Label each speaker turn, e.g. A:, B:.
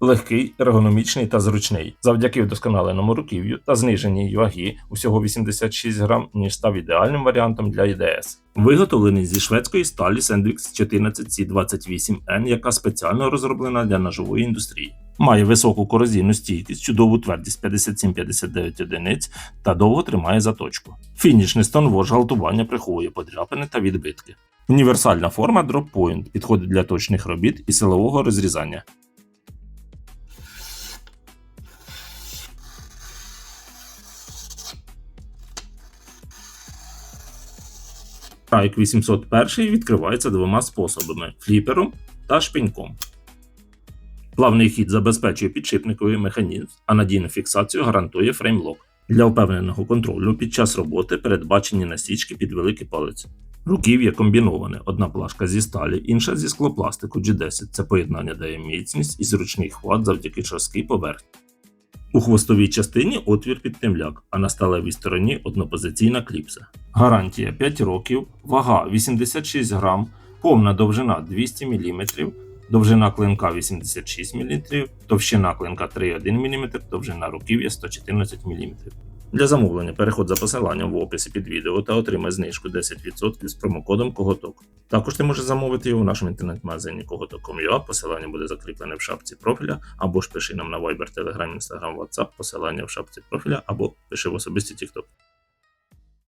A: Легкий, ергономічний та зручний. Завдяки вдосконаленому руків'ю та зниженій ваги усього 86 грам, ніж став ідеальним варіантом для ІДС. Виготовлений зі шведської сталі Sandvix 14C28N, яка спеціально розроблена для ножової індустрії. Має високу корозійну стійкість, чудову твердість 57-59 одиниць та довго тримає заточку. Фінішний стонвож галтування приховує подряпини та відбитки. Універсальна форма Drop Point підходить для точних робіт і силового розрізання. Strike 801 відкривається двома способами: фліпером та шпіньком. Плавний хід забезпечує підшипниковий механізм, а надійну фіксацію гарантує фреймлок. Для впевненого контролю під час роботи передбачені насічки під великий палець. Руків'я комбіноване: одна плашка зі сталі, інша зі склопластику G10. Це поєднання дає міцність і зручний хват завдяки жорсткій поверхні. У хвостовій частині отвір під темляк, а на сталевій стороні однопозиційна кліпса. Гарантія 5 років, вага 86 грам, повна довжина 200 мм, довжина клинка 86 мм, товщина клинка 3,1 мм, довжина руків'я 114 мм. Для замовлення переходь за посиланням в описі під відео та отримай знижку 10% з промокодом Коготок. Також ти можеш замовити його в нашому інтернет-магазині Коготок.com.ua, посилання буде закріплене в шапці профіля, або ж пиши нам на Viber, Telegram, Instagram, WhatsApp, посилання в шапці профіля, або пиши в особисті TikTok.